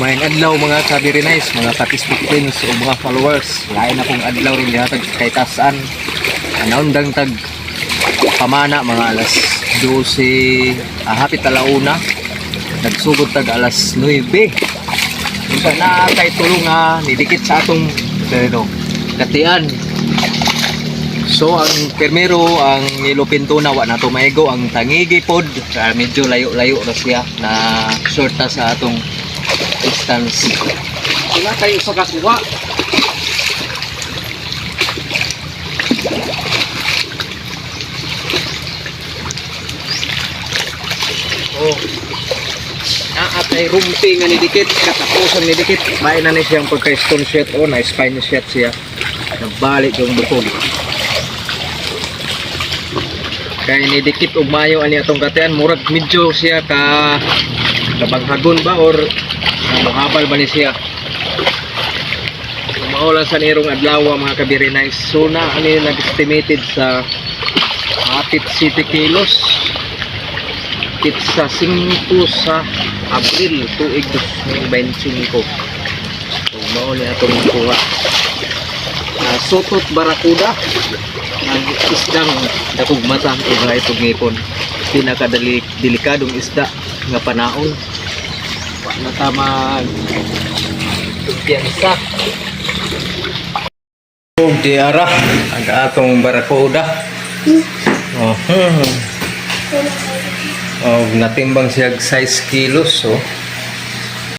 Mayang adlaw mga kabiri nice, mga ka-Facebook friends o mga followers. Lain akong adlaw rin dihatag kay Tasan. Anaundang tag pamana mga alas 12, ah, hapit alauna. Nagsugod tag alas 9. Unsa na kay tulong nga nidikit sa atong ano, katian. So ang primero ang nilupinto na wa na to maigo ang tangigi pod kaya medyo layo-layo na siya na short ta sa atong distance. Wala kayo sa kasuwa. Oh. Naatay rumpi nga nidikit, katapusan nidikit. Bahay na ni siyang pagka stone shot o na spine shot siya. Nagbalik yung bukog. Kaya nidikit og mayo ani atong katian murag medyo siya ka kabanghagon ba or muhabal ba siya. Maulan sa nirong adlaw mga kabiri nice. So na ani nag-estimated sa hapit city kilos. Higit sa 5 sa Abril tuig 2025 so mao ni atong kuha. Uh, sutot barakuda ang isdang dakog mata ug itong ngipon. Pinakadali delikadong isda nga panaon wa na piyansa ug diara ang atong barakuda oh hmm. Oh, natimbang siya size kilos, oh.